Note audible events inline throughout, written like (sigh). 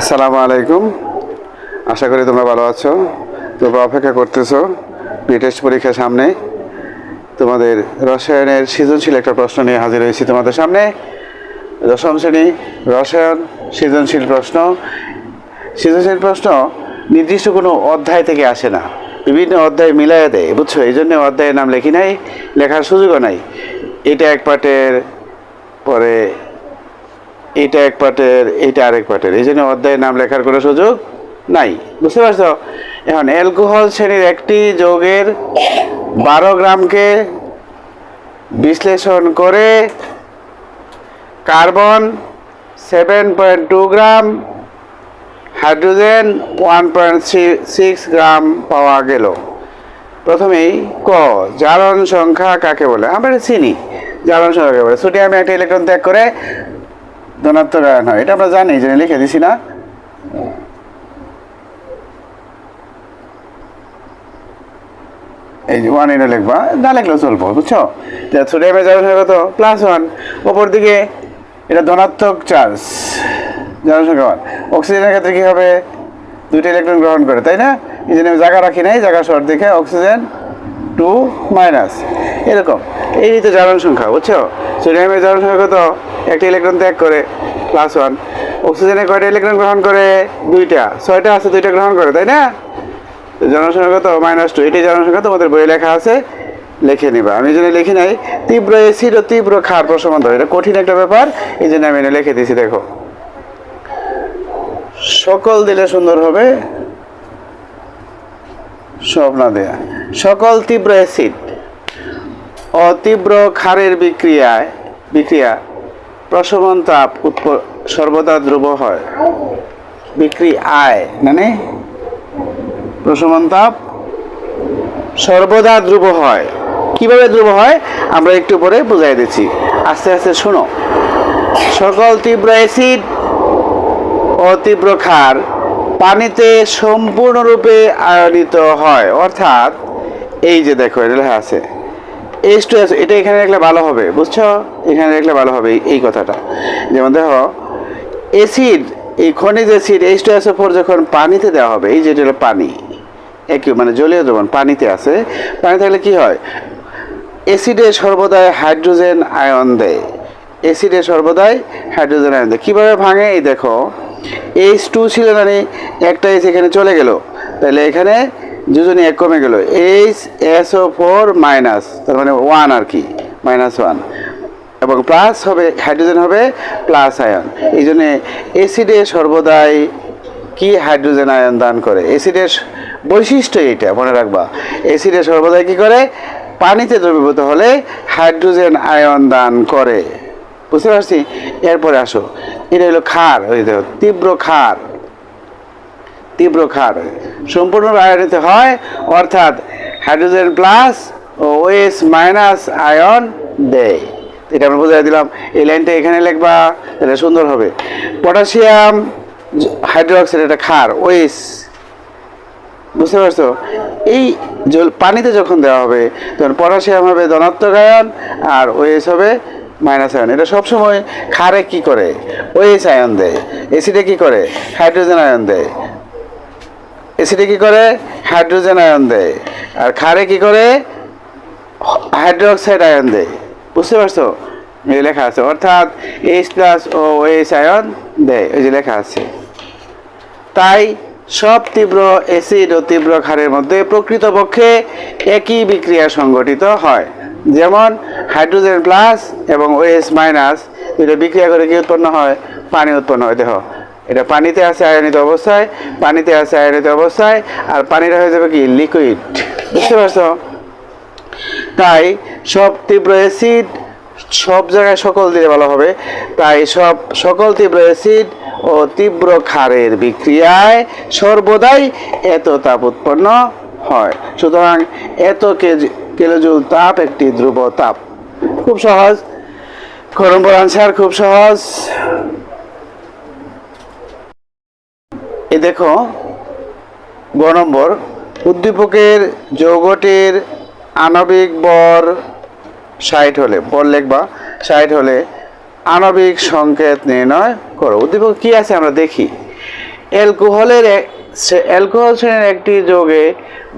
আসসালামু আলাইকুম। আশা করি তোমরা ভালো আছো। তোমরা অপেক্ষা করতেছো টেস্ট পরীক্ষার সামনে। তোমাদের রসায়নের সৃজনশীল একটা প্রশ্ন নিয়ে হাজির হয়েছি তোমাদের সামনে। দশম শ্রেণি, রসায়ন সৃজনশীল প্রশ্ন। সৃজনশীল প্রশ্ন নির্দিষ্ট কোনো অধ্যায় থেকে আসে না। বিভিন্ন অধ্যায় মিলাইয়া দেয়, বুঝছ? এই জন্য অধ্যায়ের নাম লেখি নাই, লেখার সুযোগও নাই। এটা এক পার্টের পরে এটা এক পার্টের এটা আরেক পাটের। এই জন্য অধ্যায়ের নাম লেখার কোনো সুযোগ নাই। বুঝতে পারছ? এখন, অ্যালকোহল শ্রেণির একটি যৌগের বারো গ্রামকে বিশ্লেষণ করে carbon seven point two gram, hydrogen one point six gram পাওয়া গেল। প্রথমেই ক, জারণ সংখ্যা কাকে বলে? আমরা চিনি। জারণ সংখ্যা কাকে বলে? সোডিয়াম একটা ইলেকট্রন ত্যাগ করে ধনাত্মক আয়ন হয় এটা আমরা জানি যে লিখে দিছি না। এই যে ওয়ান এটা লিখবা, না লিখলেও চলবো, বুঝছ? কত? প্লাস ওয়ান ওপর দিকে এটা ধনাত্মক চার্জ জারণ সংখ্যা ওয়ান অক্সিজেনের ক্ষেত্রে কী হবে? ইলেকট্রন গ্রহণ করে, তাই না? এই জন্য জায়গা রাখি নাই, জায়গা শর্ট দেখে অক্সিজেন টু মাইনাস এরকম। এই তো জারণ সংখ্যা, বুঝছ? সোডিয়ামের জারণ সংখ্যা একটা ইলেকট্রন ত্যাগ করে প্লাস ওয়ান অক্সিজেনে কয়টা ইলেকট্রন গ্রহণ করে? দুইটা। ছয়টা আছে, দুইটা গ্রহণ করে, তাই না? জনসংখ্যা কত মাইনাস টু এটি জনসংখ্যা, তোমাদের বইয়ে লেখা আছে। লিখে নিবা। আমি জন্য লিখি নাই। তীব্র এসিড ও তীব্র খার প্রসমান এটা কঠিন একটা ব্যাপার, এই জন্য আমি এনে লিখে দিয়েছি, দেখো। সকল দিলে সুন্দর হবে। সব না দেয়া। সকল তীব্র অ্যাসিড ও তীব্র ক্ষারের বিক্রিয়ায়, বিক্রিয়া প্রশমন তাপ সর্বদা ধ্রুব হয়। বিক্রি আয় মানে প্রশমন তাপ সর্বদা ধ্রুব হয়। কীভাবে ধ্রুব হয়? আমরা একটু পরে বুঝাই দিচ্ছি। আস্তে আস্তে শোনো। সকল তীব্র অ্যাসিড ও তীব্র ক্ষার পানিতে সম্পূর্ণরূপে আয়নিত হয়। অর্থাৎ এই যে দেখো, এটা আছে। এইচ টু এস এটা এখানে রাখলে ভালো হবে, বুঝছ? এখানে রাখলে ভালো হবে এই- কথাটা। যেমন দেখো অ্যাসিড এই খনিজ acid H two S four যখন পানিতে দেওয়া হবে, এই যেটা হলো পানি একই মানে জলীয় দ্রবণ, পানিতে আছে পানি থাকলে কি হয়? অ্যাসিডে সর্বদাই হাইড্রোজেন আয়ন দেয়। অ্যাসিডে সর্বদাই হাইড্রোজেন আয়ন দেয়। কীভাবে ভাঙে? এই দেখো এইচ টু ছিল মানে একটা এইচ এখানে চলে গেল। তাহলে এখানে দুজনে এক কমে গেল। H S O four minus তার মানে ওয়ান আর কি মাইনাস ওয়ান এবং প্লাস হবে হাইড্রোজেন হবে প্লাস আয়ন এই জন্যে অ্যাসিডে সর্বদাই কি হাইড্রোজেন আয়ন দান করে? অ্যাসিডের বৈশিষ্ট্য এইটা, মনে রাখবা। অ্যাসিডে সর্বদাই কি করে? পানিতে দ্রবীভূত হলে হাইড্রোজেন আয়ন দান করে। বুঝতে পারছি? এরপরে আসো। এটা হলো ক্ষার ওই তীব্র ক্ষার। তীব্র ক্ষার। সম্পূর্ণ আয়নিত হয়, অর্থাৎ হাইড্রোজেন প্লাস ও ওএস মাইনাস আয়ন দেয়। এটা আমরা বুঝাই দিলাম। এই লাইনটা এখানে লিখবা, তাহলে সুন্দর হবে। পটাশিয়াম হাইড্রোক্সাইড এটা ক্ষার ওএস বুঝতে পারছ? এই পানিতে যখন দেওয়া হবে, তখন পটাশিয়াম হবে ধনাত্মক আয়ন আর ওএস হবে মাইনাস আয়ন। এটা সবসময় ক্ষারে কি করে? ওএস আয়ন দেয়। এসিডে কি করে? হাইড্রোজেন আয়ন দেয়। এসিডে কি করে? হাইড্রোজেন আয়ন দেয়। আর ক্ষারে কি করে? হাইড্রোক্সাইড আয়ন দেয়। বুঝতে পারছ? এই লেখা আছে। অর্থাৎ H plus O H ion দেয়। ওই যে লেখা আছে। তাই সব তীব্র অ্যাসিড ও তীব্র ক্ষারের মধ্যে প্রকৃতপক্ষে একই বিক্রিয়া সংঘটিত হয়। যেমন হাইড্রোজেন প্লাস এবং ওএস মাইনাস এটা বিক্রিয়া করে কি উৎপন্ন হয়? পানি উৎপন্ন হয়। দেখো এটা পানিতে আছে আয়নিত অবস্থায়, পানিতে আছে আয়নিত অবস্থায়, আর পানিটা হয়ে যাবে কি? লিকুইড বুঝতে পারছ? তাই সব তীব্র অ্যাসিড সব জায়গায় সকল দিলে ভালো হবে। তাই সব সকল তীব্র অ্যাসিড ও তীব্র ক্ষারের বিক্রিয়ায় সর্বদাই এত তাপ উৎপন্ন হয়। সুতরাং এত কেজি, কিলোজুল তাপ একটি ধ্রুব তাপ। খুব সহজ। ক নম্বর আনসার খুব সহজ। এই দেখো, গ নম্বর, উদ্দীপকের যৌগটির আণবিক বর ষাট হলে বর লিখবা, ষাট হলে আণবিক সংকেত নির্ণয় করো। উদ্দীপক, কি আছে আমরা দেখি? অ্যালকোহলের অ্যালকোহল শ্রেণির একটি যোগে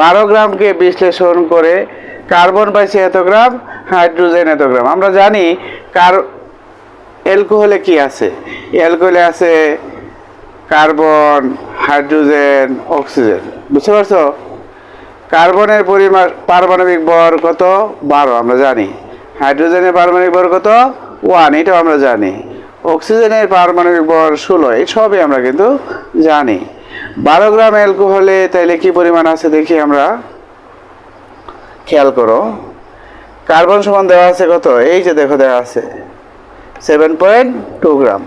বারো গ্রামকে বিশ্লেষণ করে কার্বন পাইছে এত গ্রাম, হাইড্রোজেন এত গ্রাম। আমরা জানি কার, অ্যালকোহলে কি আছে? অ্যালকোহলে আছে কার্বন, হাইড্রোজেন, অক্সিজেন। বুঝতে পারছ? কার্বনের পরিমাণ পারমাণবিক ভর কত? বারো, আমরা জানি। হাইড্রোজেনের পারমাণবিক ভর কত? ওয়ান, এটাও আমরা জানি। অক্সিজেনের পারমাণবিক ভর ষোলো, এই সবই আমরা কিন্তু জানি। বারো গ্রাম অ্যালকোহলে তাইলে কি পরিমাণ আছে দেখি আমরা? খেয়াল করো। কার্বন সমান দেওয়া আছে কত? এই যে দেখো দেওয়া আছে। Seven point two gram.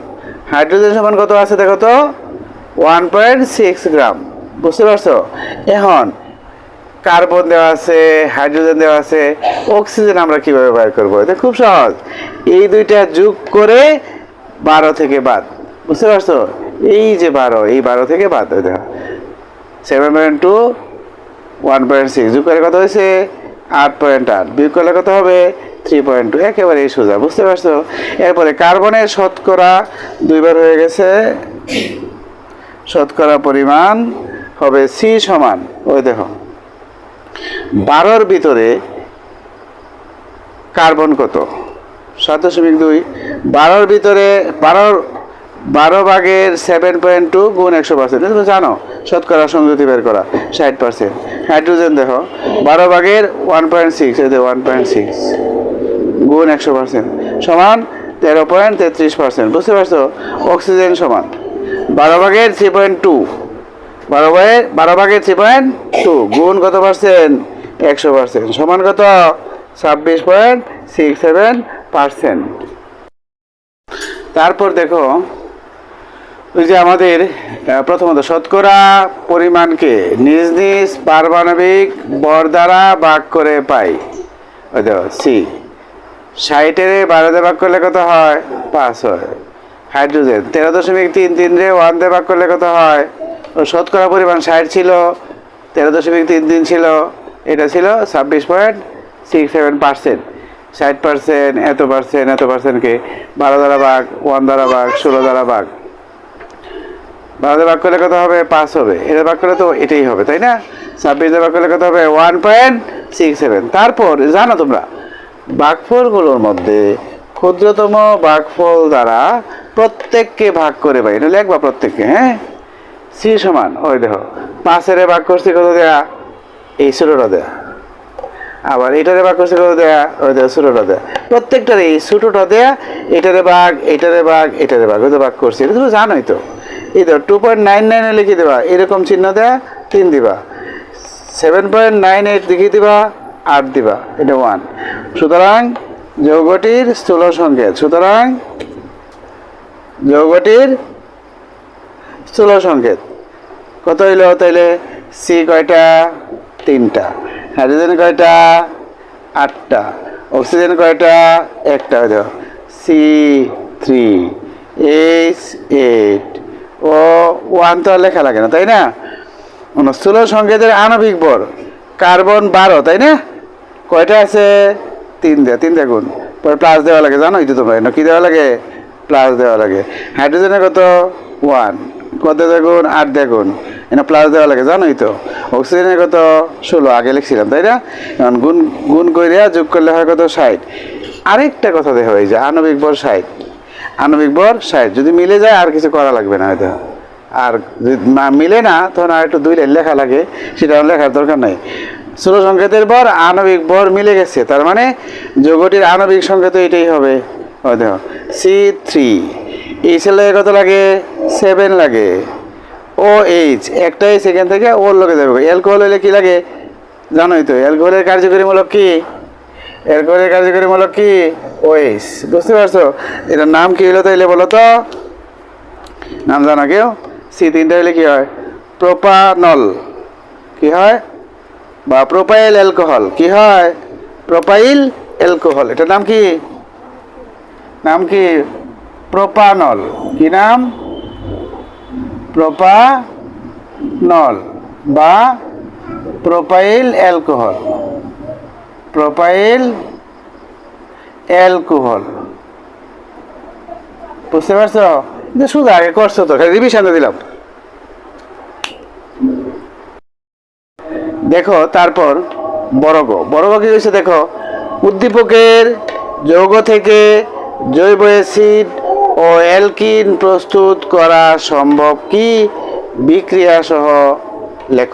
Hydrogen সমান কত আছে দেখো তো? One point six gram. বুঝতে পারছ? এখন কার্বন দেওয়া আছে, হাইড্রোজেন দেওয়া আছে, অক্সিজেন আমরা কীভাবে বের করব? এটা খুব সহজ। এই দুইটা যোগ করে বারো থেকে বাদ। বুঝতে পারছ? এই যে বারো, এই বারো থেকে বাদ ওই দেখো seven point two, one point six যোগ করে কত হয়েছে? আট পয়েন্ট আট। বিয়োগ করলে কত হবে? Three point two. একেবারে এই সোজা। বুঝতে পারছ? এরপরে কার্বনের শতকরা দুইবার হয়ে গেছে শতকরা পরিমাণ হবে সি সমান, ওই দেখো। বারোর ভিতরে কার্বন কত? সাত দশমিক দুই। বারোর ভিতরে বারোর, বারো ভাগের সেভেন পয়েন্ট টু গুণ একশো পার্সেন্ট তুমি জানো, শতকরা সংযুতি বের করা, ষাট পার্সেন্ট হাইড্রোজেন দেখো, বারো ভাগের ওয়ান পয়েন্ট সিক্স এই ওয়ান পয়েন্ট সিক্স গুণ একশো পার্সেন্ট সমান তেরো পয়েন্ট তেত্রিশ পার্সেন্ট বুঝতে পারছ? অক্সিজেন সমান। বারো ভাগের থ্রি পয়েন্ট টু। বারো ভাগের বারো ভাগের থ্রি পয়েন্ট টু। গুণ কত পার্সেন্ট? একশো পার্সেন্ট। সমান কত? ছাব্বিশ পয়েন্ট সিক্স সেভেন পার্সেন্ট। তারপর দেখো, ওই যে আমাদের প্রথমত শতকরা পরিমাণকে নিজ নিজ পারমাণবিক বর দ্বারা ভাগ করে পাই। ওই দেখো, সি। ষাটের বারো দিয়ে ভাগ করলে কত হয়? পাঁচ হয়। হাইড্রোজেন। তেরো দশমিক তিন তিন রে ওয়ান দিয়ে ভাগ করলে কত হয়? ও শতকরা পরিমাণ ষাট ছিল, তেরো দশমিক তিন তিন ছিল, এটা ছিল ছাব্বিশ পয়েন্ট সিক্স সেভেন পার্সেন্ট ষাট পার্সেন্ট এত পার্সেন্ট এত পার্সেন্টকে বারো দ্বারা ভাগ ওয়ান দ্বারা ভাগ, ষোলো দ্বারা ভাগ। বারো দিয়ে ভাগ করলে কত হবে? পাঁচ হবে। এটা ভাগ করলে তো এটাই হবে, তাই না? ছাব্বিশ দিয়ে ভাগ করলে কত হবে? ওয়ান পয়েন্ট সিক্স সেভেন তারপর জানো তোমরা বাঘফলগুলোর মধ্যে ক্ষুদ্রতম বাঘফল দ্বারা প্রত্যেককে ভাগ করে পাই এটা লেখবা প্রত্যেককে হ্যাঁ? সি সমান, ওই দেখো, পাঁচের ভাগ করছি কত দেয়া? এই ছোটোটা দেয়া। আবার এটারে ভাগ করছে কত দেয়া? ওই দেয়া ছোটোটা দেয়া। প্রত্যেকটার এই ছোটোটা দেয়া, এটারে ভাগ এটারে ভাগ এটারে ভাগ তো ভাগ করছি, এটা তুমি জানোই তো। এই তো টু পয়েন্ট নাইন নাইনে লিখে দেবা, এরকম চিহ্ন দেয়া, তিন দিবা। সেভেন পয়েন্ট নাইন এইট লিখে দিবা, আট দিবা, এটা ওয়ান সুতরাং যৌগটির স্থূল সংকেত, সুতরাং যৌগটির স্থূল সংকেত। কত হইল তাইলে? সি কয়টা? তিনটা। হাইড্রোজেন কয়টা? আটটা। অক্সিজেন কয়টা? একটা হইল C three, H eight. O one তো আর লেখা লাগে না, তাই না? স্থূল সংকেতের আণবিক বর কার্বন বারো, তাই না? কয়টা আছে? তিন দেয়া, তিন দেখুন পরে প্লাস দেওয়া লাগে, জানো? এই তো তোমরা কি দেওয়া লাগে? প্লাস দেওয়া লাগে। হাইড্রোজেনের কত? ওয়ান কত দেখুন? আট দেখুন। এনে প্লাস দেওয়া লাগে, জানোই তো। অক্সিজেনের কত? ষোলো, আগে লিখছিলাম, তাই না? এখন গুণ গুণ করিয়া যোগ করলে হয় কত? ষাট। আরেকটা কথা দেখা হয় যে আণবিক বর ষাট। আণবিক বর ষাট। যদি মিলে যায়, আর কিছু করা লাগবে না হয়তো। আর মিলে না, তখন আর একটু দুই লাইন লেখা লাগে, সেটা লেখার দরকার নাই। ষোলো সংকেতের পর আণবিক বর মিলে গেছে। তার মানে যোগটির আণবিক সংকেত এটাই হবে। দেখো সি থ্রি এই সেলে কত লাগে? সেভেন লাগে। ও এইচ একটাই সেকেন্ড থেকে ওর লোকে যাবে অ্যালকোহল হলে কি লাগে? জানোই তো অ্যালকোহলের কার্যকরীমূলক কি? অ্যালকোহলের কার্যকরীমূলক কি? ওএইচ বুঝতে পারছ? এটার নাম কি হলো তাইলে বলো তো? নাম জানো কেউ? সি তিনটা হলে কি হয়? প্রোপানল কি হয়? বা প্রোপাইল অ্যালকোহল কি হয়? প্রোপাইল অ্যালকোহল এটার নাম কি? নাম কি? প্রোপানল। কি নাম? প্রোপানল বা প্রোপাইল অ্যালকোহল। Propyl alcohol. বুঝতে পারছ? যে শুধু আগে করছ তো খালি রিভিশনে দিলাম। দেখো তারপর বড়গ বড়গ কি হয়েছে দেখো? উদ্দীপকের যৌগ থেকে জৈব অ্যাসিড ও অ্যালকিন প্রস্তুত করা সম্ভব কি? বিক্রিয়া সহ লেখ।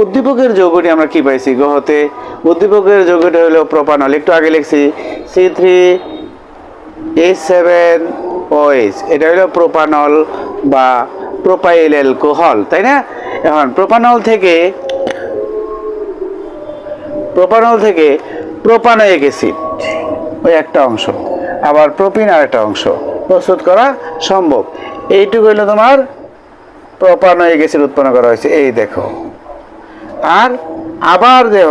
উদ্দীপকের যৌগটি আমরা কি পাইছি গহতে? উদ্দীপকের যৌগটি হলো প্রোপানল। একটু আগে লিখছি C three H seven OH এটা হলো প্রোপানল বা প্রোপাইল অ্যালকোহল, তাই না? এখন, প্রোপানল থেকে প্রোপানল থেকে প্রোপানোয়িক অ্যাসিড, ওই একটা অংশ। আবার প্রোপিন আর একটা অংশ। প্রস্তুত করা সম্ভব। এইটুকু হইল তোমার প্রোপানোয়িক অ্যাসিড উৎপন্ন করা হয়েছে। এই দেখো। আর আবার দেহ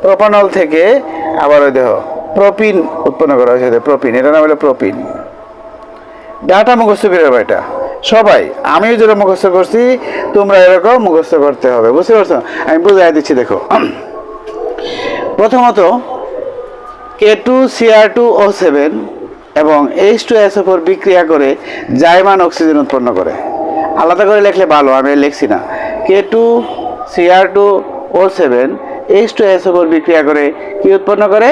প্রোপানল থেকে আবার ওই দেহ, প্রোপিন উৎপন্ন করা হয়েছে প্রোপিন। এটা নাম হলো প্রোপিন। ডাটা মুখস্থ করে এটা। সবাই, আমিও যেটা মুখস্থ করছি, তোমরা এরকম মুখস্থ করতে হবে। বুঝতে পারছ? আমি বুঝাই দিচ্ছি, দেখো। (clears throat) প্রথমত K two CR two O seven এবং এইচ টু এস ফোর বিক্রিয়া করে জাইমান অক্সিজেন উৎপন্ন করে। আলাদা করে লিখলে ভালো, আমি লিখছি না। K two CR two O seven H two S four বিক্রিয়া করে কি উৎপন্ন করে?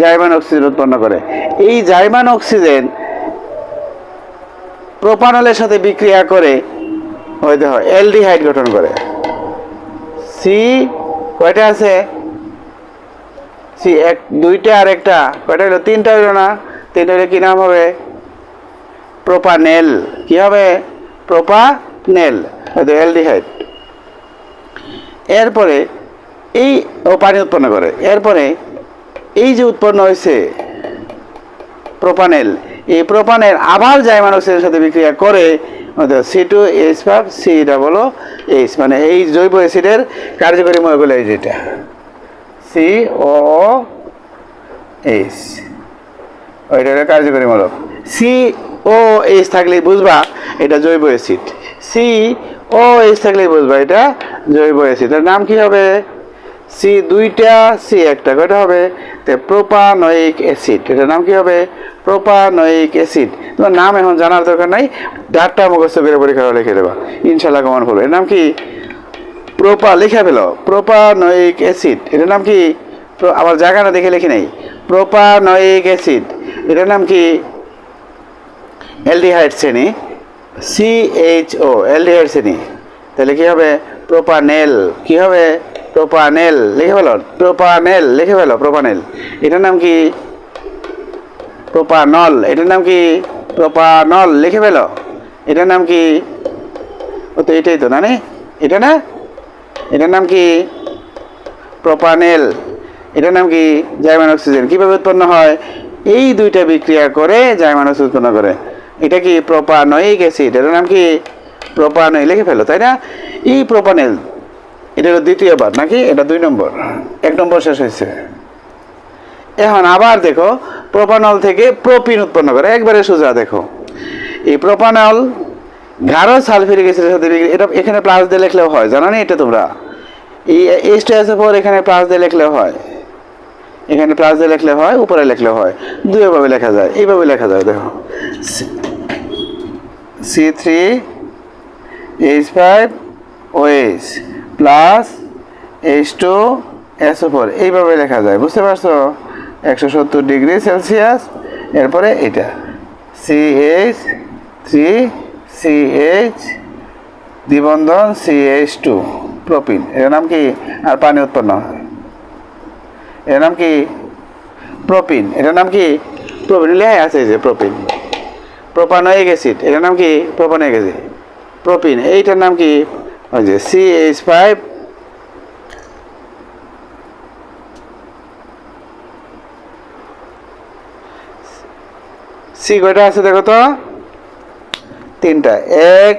জাইমান অক্সিজেন উৎপন্ন করে। এই জাইমান অক্সিজেন প্রোপানলের সাথে বিক্রিয়া করে, ওই দেখো, এলডিহাইড গঠন করে। সি কয়টা আছে? সি, এক, দুইটা আর একটা। কয়টা হলো তিনটা হইল না? তিনটা হলে কি নাম হবে? প্রোপানেল। কি হবে? প্রোপানেল। হয়তো এলডিহাইড এরপরে এই ও পানি উৎপন্ন করে। এরপরে এই যে উৎপন্ন হয়েছে প্রোপানেল, এই প্রোপানেল আবার জাইমান অক্সিজেনের সাথে বিক্রিয়া করে C two H five, C double H মানে এই জৈব অ্যাসিডের কার্যকরী মৌলগুলো এই যেটা। সি ও এইচ ওইটা হলো কার্যকরী মূলক সি ও এইচ থাকলে বুঝবা এটা জৈব অ্যাসিড সি ও এইচ থাকলে বুঝবা এটা জৈব অ্যাসিড এর নাম কি হবে? সি দুইটা সি একটা, কয়টা হবে? তে প্রোপানয়িক অ্যাসিড এটার নাম কি হবে? প্রোপানয়িক অ্যাসিড তোমার নাম এখন জানার দরকার নাই ডাটটা মুখস্থ করে পরীক্ষা হলে লিখে দেবা। ইনশাল্লাহ কমন হবে এর নাম কি? প্রোপা লিখে ফেলো। Propanoic acid. এটার নাম কি? আবার জায়গাটা দেখে লিখি নাই। Propanoic acid. এটার নাম কি? অ্যালডিহাইড শ্রেণি। সি এইচ ও, অ্যালডিহাইড শ্রেণি। তাহলে কি হবে? প্রোপানেল। কি হবে? প্রোপানেল। লিখে ফেলো। প্রোপানেল। লিখে ফেলো, প্রোপানেল। এটার নাম কি? প্রোপানল। এটার নাম কি? প্রোপানল। লিখে ফেলো। এটার নাম কি? ও তো এটাই তো না নে? এটা না? এটার নাম কি? প্রোপানেল। এটার নাম কি? জাইমান অক্সিজেন। কীভাবে উৎপন্ন হয়? এই দুইটা বিক্রিয়া করে জাইমান অক্সিজেন উৎপন্ন করে। এটা কি প্রোপানয়িক অ্যাসিড? এটার নাম কি? প্রোপানয় লিখে ফেলো, তাই না? এই প্রোপানেল এটা হলো দ্বিতীয়বার নাকি? এটা দুই নম্বর। এক নম্বর শেষ হয়েছে। এখন আবার দেখো, প্রোপানল থেকে প্রোপিন উৎপন্ন করে। একবারে সোজা দেখো। এই প্রোপানল গাঢ় সালফিউরিক অ্যাসিডের সাথে এটা এখানে প্লাস দিয়ে লিখলেও হয়, জানো না এটা তোমরা? এই এইচ টু এসে পর এখানে প্লাস দিয়ে লিখলেও হয়। এখানে প্লাস দিয়ে লিখলে হয়, উপরে লিখলেও হয়। দুই দুইভাবে লেখা যায় এইভাবে লেখা যায়, দেখো। C three H five O H plus H two SO four এইভাবে লেখা যায়, বুঝতে পারছ? একশো সত্তর ডিগ্রি সেলসিয়াস, এরপরে এটা। C H three C H দ্বিবন্ধন C H two propene এর নাম কি? আর পানি উৎপন্ন এর নাম কি? প্রোপিন এটার নাম কি? প্রোপিন লেহাই আছে যে প্রোপিন প্রোপানয়িক অ্যাসিড এটার নাম কি? প্রোপানয়িক অ্যাসিড প্রোপিন এইটার নাম কি? ওই যে সি এইচ ফাইভ সি কয়টা আছে দেখো তো? তিনটা, এক,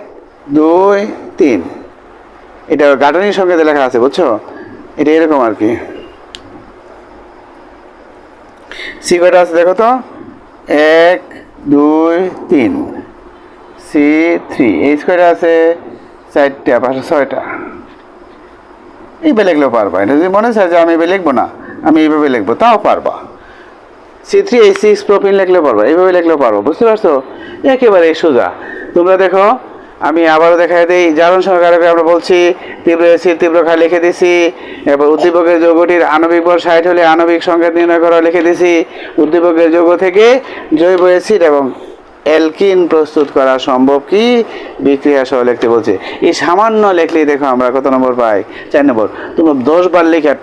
দুই, তিন। এটা গার্ডেনিং সংকেতে লেখা আছে, বুঝছ? এটা এরকম আর কি। সি কয়টা আছে দেখো তো? এক, দুই, তিন। C, three. এই কয়টা আছে চারটা পাঁচটা ছয়টা। এইভাবে লিখলেও পারবা। এটা যদি মনে চায় যে আমি এইভাবে লিখব না, আমি এইভাবে লিখব, তাও পারবা। সি থ্রি, এই সিক্স প্রোপিন লিখলেও পারবা, এইভাবে লিখলেও পারব, বুঝতে পারছ? একেবারে সোজা। তোমরা দেখো, আমি আবারও দেখাই দিই। জারণ সহকারে আমরা বলছি, তীব্র এসিড তীব্র ক্ষার লিখে দিছি। এবার উদ্দীপকের যৌগটির আণবিক বল ষাট হলে আণবিক সংকেত নির্ণয় করা লিখে দিছি। উদ্দীপকের যৌগ থেকে জৈব অ্যাসিড এবং অ্যালকিন প্রস্তুত করা সম্ভব কি? বিক্রিয়া সহ লিখতে বলছে। এই সামান্য লেখলেই দেখো আমরা কত নম্বর পাই? চার নম্বর। তোমরা দশ বার লিখে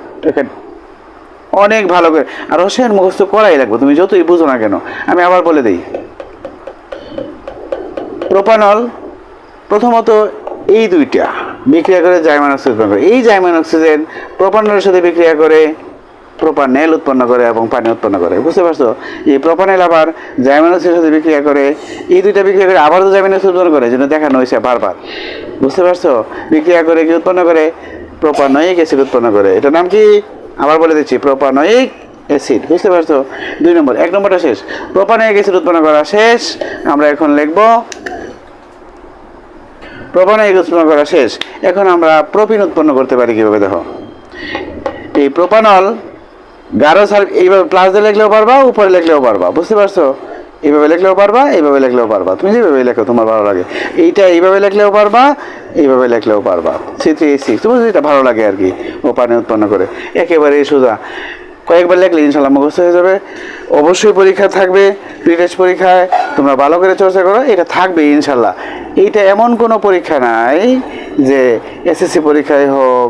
অনেক ভালো করে আর রসায়ন মুখস্থ করাই লাগবে। তুমি যতই বুঝো না কেন। আমি আবার বলে দিই। প্রোপানল প্রথমত এই দুইটা বিক্রিয়া করে জাইমান অক্সিজেন উৎপন্ন করে। এই জাইমান অক্সিজেন প্রোপানলের সাথে বিক্রিয়া করে প্রোপানেল উৎপন্ন করে এবং পানি উৎপন্ন করে। বুঝতে পারছ? এই প্রোপানেল আবার জাইমান অক্সিজেনের সাথে বিক্রিয়া করে, এই দুইটা বিক্রিয়া করে আবার তো জাইমান অক্সিজেন উৎপন্ন করে যেটা দেখানো হয়েছে বারবার। বুঝতে পারছ? বিক্রিয়া করে কি উৎপন্ন করে? প্রোপানয়িক অ্যাসিড উৎপন্ন করে। এটার নাম কি? আবার বলে দিচ্ছি প্রোপানয়িক অ্যাসিড বুঝতে পারছ? দুই নম্বর, এক নম্বরটা শেষ। প্রোপানয়িক অ্যাসিড উৎপন্ন করা শেষ। আমরা এখন লিখব প্রোপানয়িক উৎপন্ন করা শেষ। এখন আমরা প্রোপিন উৎপন্ন করতে পারি কীভাবে, দেখো। এই প্রোপানল গাঢ় সার, এইভাবে প্লাস দিয়ে লিখলেও পারবা, উপরে লিখলেও পারবা, বুঝতে পারছ? এইভাবে লিখলেও পারবা, এইভাবে লিখলেও পারবা। তুমি যেভাবে লেখো, তোমার ভালো লাগে। এইটা এইভাবে লিখলেও পারবা, এইভাবে লিখলেও পারবা। সি থ্রি সিক্স, তোমার যেটা ভালো লাগে আর কি ও পানি উৎপন্ন করে। একেবারে সোজা। কয়েকবার লেখলে ইনশাল্লাহ মুখস্থ হয়ে যাবে। অবশ্যই পরীক্ষা থাকবে প্রিটেস্ট পরীক্ষায় তোমরা ভালো করে চর্চা করো, এটা থাকবে ইনশাল্লাহ এইটা এমন কোনো পরীক্ষা নাই যে এসএসসি পরীক্ষায় হোক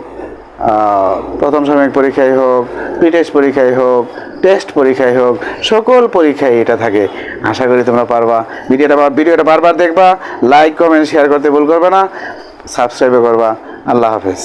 প্রথম সাময়িক পরীক্ষায় হোক প্রিটেস্ট পরীক্ষায় হোক টেস্ট পরীক্ষায় হোক, সকল পরীক্ষায় এটা থাকে। আশা করি তোমরা পারবা। ভিডিওটা ভিডিওটা বারবার দেখবা লাইক কমেন্ট শেয়ার করতে ভুল করবে না। সাবস্ক্রাইবও করবা। আল্লাহ হাফেজ।